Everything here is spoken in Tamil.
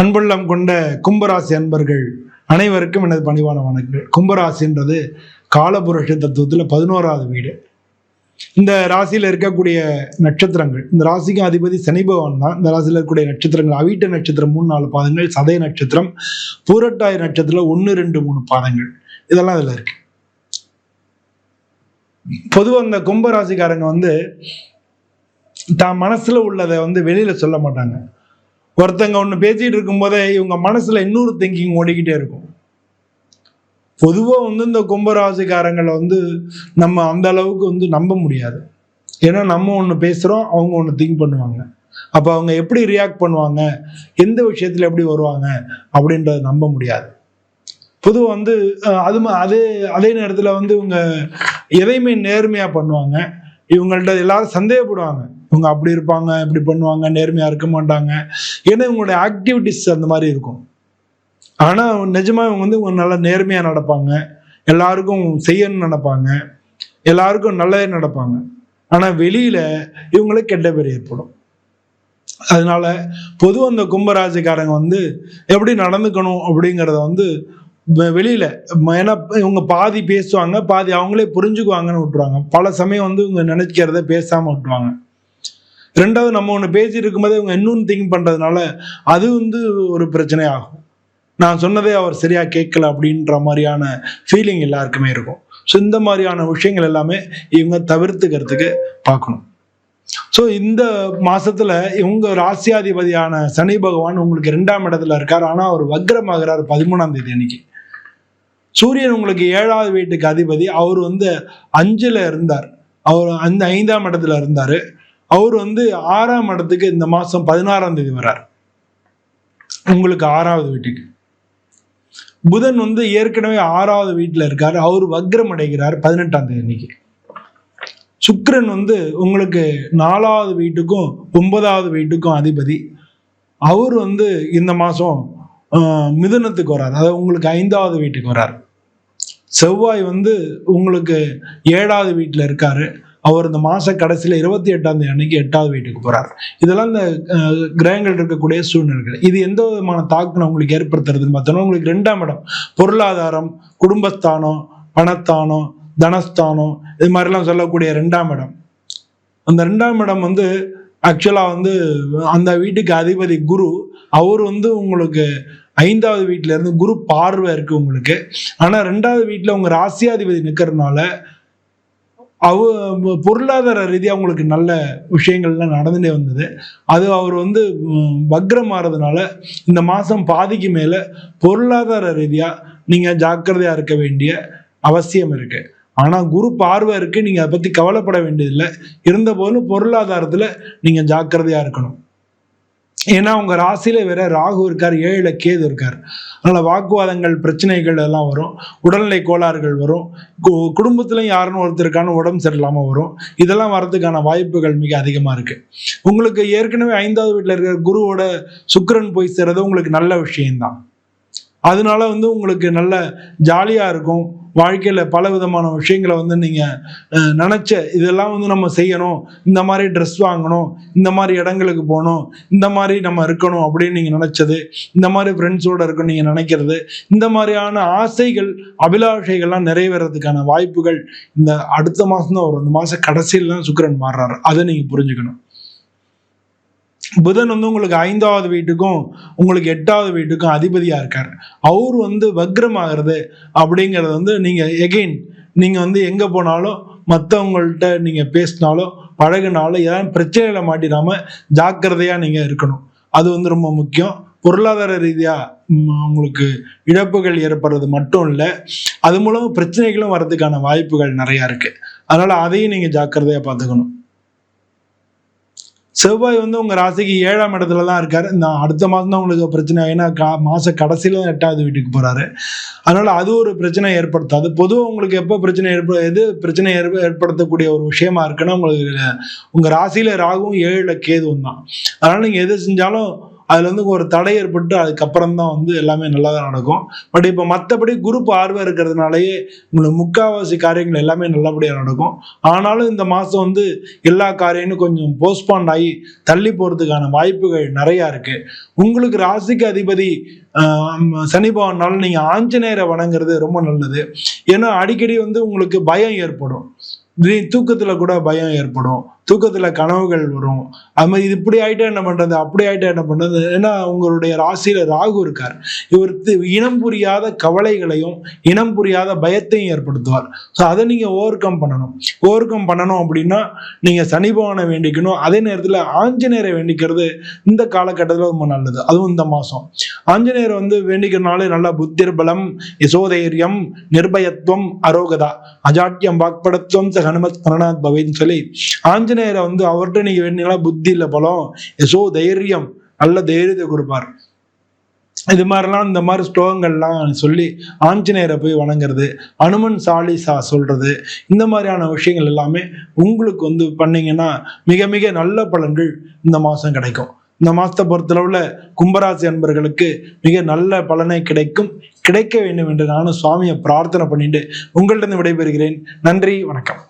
அன்புள்ளம் கொண்ட கும்பராசி அன்பர்கள் அனைவருக்கும் எனது பணிவான வணக்கங்கள். கும்பராசின்றது காலபுருஷ தத்துவத்தில் பதினோராவது வீடு. இந்த ராசியில் இருக்கக்கூடிய நட்சத்திரங்கள் இந்த ராசிக்கு அதிபதி சனி பகவான் தான். இந்த ராசியில் இருக்கக்கூடிய நட்சத்திரங்கள் அவிட்ட நட்சத்திரம் மூணு நாலு பாதங்கள் சதய நட்சத்திரம் பூரட்டாய் நட்சத்திரம் ஒன்று ரெண்டு மூணு பாதங்கள். இதெல்லாம் இதில் இருக்கு. பொதுவாக இந்த கும்பராசிக்காரங்க வந்து தான் மனசில் உள்ளதை வந்து வெளியில் சொல்ல மாட்டாங்க. ஒருத்தங்க ஒன்று பேசிகிட்டு இருக்கும்போதே இவங்க மனசில் இன்னொரு திங்கிங் ஓடிக்கிட்டே இருக்கும். பொதுவாக வந்து இந்த கும்பராசிக்காரங்களை வந்து நம்ம அந்த அளவுக்கு வந்து நம்ப முடியாது. ஏன்னா நம்ம ஒன்று பேசுகிறோம் அவங்க ஒன்று திங்க் பண்ணுவாங்க. அப்போ அவங்க எப்படி ரியாக்ட் பண்ணுவாங்க எந்த விஷயத்தில் எப்படி வருவாங்க அப்படின்றத நம்ப முடியாது. பொதுவாக வந்து அது அதே அதே நேரத்தில் வந்து இவங்க எதையுமே நேர்மையாக பண்ணுவாங்க. இவங்கள்ட்ட எல்லாரும் சந்தேகப்படுவாங்க. இவங்க அப்படி இருப்பாங்க இப்படி பண்ணுவாங்க நேர்மையாக இருக்க மாட்டாங்க. ஏன்னா இவங்களுடைய ஆக்டிவிட்டிஸ் அந்த மாதிரி இருக்கும். ஆனால் நிஜமா இவங்க வந்து நல்லா நேர்மையாக நடப்பாங்க. எல்லாருக்கும் செய்யணும்னு நினைப்பாங்க. எல்லாருக்கும் நல்லதே நடப்பாங்க. ஆனால் வெளியில இவங்களுக்கு கெட்ட பேர் ஏற்படும். அதனால பொதுவாக அந்த கும்பராசிக்காரங்க வந்து எப்படி நடந்துக்கணும் அப்படிங்கிறத வந்து வெளியில ஏன்னா இவங்க பாதி பேசுவாங்க பாதி அவங்களே புரிஞ்சுக்குவாங்கன்னு விட்டுருவாங்க. பல சமயம் வந்து இவங்க நினைக்கிறத பேசாம விட்டுருவாங்க. ரெண்டாவது நம்ம ஒன்று பேசிட்டு இருக்கும்போதே இவங்க இன்னொன்று திங்க் பண்ணுறதுனால அது வந்து ஒரு பிரச்சனை ஆகும் நான் சொன்னதே அவர் சரியாக கேட்கல அப்படின்ற மாதிரியான ஃபீலிங் எல்லாருக்குமே இருக்கும். ஸோ இந்த மாதிரியான விஷயங்கள் எல்லாமே இவங்க தவிர்த்துக்கிறதுக்கு பார்க்கணும். ஸோ இந்த மாசத்துல இவங்க ராசியாதிபதியான சனி பகவான் உங்களுக்கு ரெண்டாம் இடத்துல இருக்கார். ஆனால் அவர் வக்ரமாகிறார் பதிமூணாம் தேதி அன்னைக்கு. சூரியன் உங்களுக்கு ஏழாவது வீட்டுக்கு அதிபதி. அவர் வந்து அஞ்சுல இருந்தார். அவர் அந்த ஐந்தாம் இடத்துல இருந்தார். அவர் வந்து ஆறாம் இடத்துக்கு இந்த மாசம் பதினாறாம் தேதி வர்றார். உங்களுக்கு ஆறாவது வீட்டுக்கு. புதன் வந்து ஏற்கனவே ஆறாவது வீட்டில் இருக்கார். அவர் வக்ரம் அடைகிறார் பதினெட்டாம் தேதி அன்னைக்கு. சுக்கரன் வந்து உங்களுக்கு நாலாவது வீட்டுக்கும் ஒன்பதாவது வீட்டுக்கும் அதிபதி. அவர் வந்து இந்த மாதம் மிதுனத்துக்கு வரார் அதாவது உங்களுக்கு ஐந்தாவது வீட்டுக்கு வரார் செவ்வாய் வந்து உங்களுக்கு ஏழாவது வீட்டில் இருக்காரு. அவர் இந்த மாச கடைசியில இருபத்தி எட்டாம் தேதி அன்னைக்கு எட்டாவது வீட்டுக்கு போறார். இதெல்லாம் இந்த கிரகங்கள் இருக்கக்கூடிய சூழ்நிலைகள். இது எந்த விதமான தாக்கம் உங்களுக்கு ஏற்படுத்துறதுன்னு பார்த்தோம்னா உங்களுக்கு ரெண்டாம் இடம் பொருளாதாரம் குடும்பஸ்தானம் பணத்தானம் தனஸ்தானம் இது மாதிரிலாம் சொல்லக்கூடிய ரெண்டாம் இடம். அந்த ரெண்டாம் இடம் வந்து ஆக்சுவலாக வந்து அந்த வீட்டுக்கு அதிபதி குரு அவர் வந்து உங்களுக்கு ஐந்தாவது வீட்டிலேருந்து இருந்து குரு பார்வை இருக்குது உங்களுக்கு. ஆனால் ரெண்டாவது வீட்டில் உங்கள் ராசியாதிபதி நிற்கிறதுனால அவ பொருளாதார ரீதியாக உங்களுக்கு நல்ல விஷயங்கள்லாம் நடந்துட்டே வந்தது. அது அவர் வந்து வக்ரம் மாறதுனால இந்த மாதம் பாதிக்கு மேலே பொருளாதார ரீதியாக நீங்கள் ஜாக்கிரதையாக இருக்க வேண்டிய அவசியம் இருக்குது ஆனால் குரு பார்வை இருக்குது நீங்கள் அதை பற்றி கவலைப்பட வேண்டியதில்லை. இருந்த பொருளாதாரத்தில் நீங்கள் ஜாக்கிரதையாக இருக்கணும். ஏன்னா உங்கள் ராசியில வேற ராகு இருக்கார் ஏழுல கேது இருக்கார். அதனால் வாக்குவாதங்கள் பிரச்சனைகள் எல்லாம் வரும். உடல்நிலை கோளாறுகள் வரும். கு- யாருன்னு ஒருத்தருக்கான உடம்பு சரியில்லாமல் வரும். இதெல்லாம் வரதுக்கான வாய்ப்புகள் மிக அதிகமாக இருக்குது உங்களுக்கு ஏற்கனவே ஐந்தாவது வீட்டில் இருக்கிற குருவோட சுக்கிரன் போய் சேர்றது உங்களுக்கு நல்ல விஷயம்தான். அதனால வந்து உங்களுக்கு நல்ல ஜாலியாக இருக்கும். வாழ்க்கையில் பல விதமான விஷயங்களை வந்து நீங்கள் நினச்ச இதெல்லாம் வந்து நம்ம செய்யணும். இந்த மாதிரி ட்ரெஸ் வாங்கணும். இந்த மாதிரி இடங்களுக்கு போகணும். இந்த மாதிரி நம்ம இருக்கணும் அப்படின்னு நீங்கள் நினச்சது. இந்த மாதிரி ஃப்ரெண்ட்ஸோடு இருக்கணும் நீங்கள் நினைக்கிறது. இந்த மாதிரியான ஆசைகள் அபிலாஷைகள்லாம் நிறைவேறதுக்கான வாய்ப்புகள் இந்த அடுத்த மாதம் தான் வரும். இந்த மாதம் கடைசியில் தான் சுக்கரன் மாறுறாரு. அதை நீங்கள் புரிஞ்சுக்கணும். புதன் வந்து உங்களுக்கு ஐந்தாவது வீட்டுக்கும் உங்களுக்கு எட்டாவது வீட்டுக்கும் அதிபதியாக இருக்கார். அவர் வந்து வக்ரமாகிறது அப்படிங்கிறது வந்து நீங்கள் எகெயின் நீங்கள் வந்து எங்கே போனாலும் மற்றவங்கள்ட்ட நீங்கள் பேசினாலும் பழகினாலோ ஏதாவது பிரச்சனைகளை மாட்டிடாமல் ஜாக்கிரதையாக நீங்கள் இருக்கணும். அது வந்து ரொம்ப முக்கியம். பொருளாதார ரீதியாக உங்களுக்கு இழப்புகள் ஏற்படுறது மட்டும் இல்லை அது மூலமாக பிரச்சனைகளும் வர்றதுக்கான வாய்ப்புகள் நிறையா இருக்குது அதனால் அதையும் நீங்கள் ஜாக்கிரதையாக பார்த்துக்கணும். செவ்வாய் வந்து உங்க ராசிக்கு ஏழாம் இடத்துல தான் இருக்காரு. இந்த அடுத்த மாதம் தான் உங்களுக்கு பிரச்சனை. ஏன்னா கா மாச கடைசியில தான் எட்டாவது வீட்டுக்கு போறாரு. அதனால அது ஒரு பிரச்சனை ஏற்படுத்தாது பொதுவாக உங்களுக்கு எப்போ பிரச்சனை ஏற்ப எது பிரச்சனை ஏற்ப ஏற்படுத்தக்கூடிய ஒரு விஷயமா இருக்குன்னா உங்களுக்கு உங்க ராசியில ராகும் ஏழுல கேதுவும் தான். அதனால நீங்க எது செஞ்சாலும் அதுல இருந்து ஒரு தடை ஏற்பட்டு அதுக்கப்புறம் தான் வந்து எல்லாமே நல்லா தான் நடக்கும். பட் இப்போ மற்றபடி குரூப் ஆர்வம் இருக்கிறதுனாலயே உங்களுக்கு முக்காவாசி காரியங்கள் எல்லாமே நல்லபடியாக நடக்கும். ஆனாலும் இந்த மாதம் வந்து எல்லா காரியமும் கொஞ்சம் போஸ்ட்பாண்ட் ஆகி தள்ளி போகிறதுக்கான வாய்ப்புகள் நிறையா இருக்கு. உங்களுக்கு ராசிக்கு அதிபதி சனி பகவானால நீங்கள் ஆஞ்சநேயரை வணங்குறது ரொம்ப நல்லது. ஏன்னா அடிக்கடி வந்து உங்களுக்கு பயம் ஏற்படும். திடீர் தூக்கத்துல கூட பயம் ஏற்படும். தூக்கத்துல கனவுகள் வரும். அது மாதிரி இது இப்படி ஆயிட்டா என்ன பண்றது? அப்படி ஆயிட்டா என்ன பண்றது? ஏன்னா உங்களுடைய ராசியில ராகு இருக்கார். இவர் இனம் புரியாத கவலைகளையும் இனம் புரியாத பயத்தையும் ஏற்படுத்துவார். ஸோ அதை நீங்க ஓவர் கம் பண்ணணும். ஓவர் கம் பண்ணணும் அப்படின்னா நீங்க சனி பவனை வேண்டிக்கணும். அதே நேரத்துல ஆஞ்சநேயரை வேண்டிக்கிறது இந்த காலகட்டத்தில் ரொம்ப நல்லது. அதுவும் இந்த மாசம். ஆஞ்சநேயர் வந்து வேண்டிக்கிறனாலே நல்லா புத்திர் பலம் யசோதைரியம் நிர்பயத்துவம் அரோகதா அஜாட்டியம் வாக்படத்துவம் ச ஹனுமத் பரணாத் பவேன்னு சொல்லி ஆஞ்சநேயரை வந்து அவர்கிட்ட நீங்க வேணுங்களா புத்தி இல்லை பலம். யசோ தைரியம் நல்ல தைரியத்தை கொடுப்பார். இது மாதிரிலாம் இந்த மாதிரி ஸ்லோகங்கள்லாம் சொல்லி ஆஞ்சநேயரை போய் வணங்குறது அனுமன் சாலிசா சொல்றது இந்த மாதிரியான விஷயங்கள் எல்லாமே உங்களுக்கு வந்து பண்ணீங்கன்னா மிக மிக நல்ல பலன்கள் இந்த மாதம் கிடைக்கும். இந்த மாதத்தை பொறுத்தளவுல கும்பராசி அன்பர்களுக்கு மிக நல்ல பலனை கிடைக்கும். கிடைக்க வேண்டும் என்று நானும் சுவாமியை பிரார்த்தனை பண்ணிட்டு உங்கள்கிட்ட இருந்து விடைபெறுகிறேன். நன்றி வணக்கம்.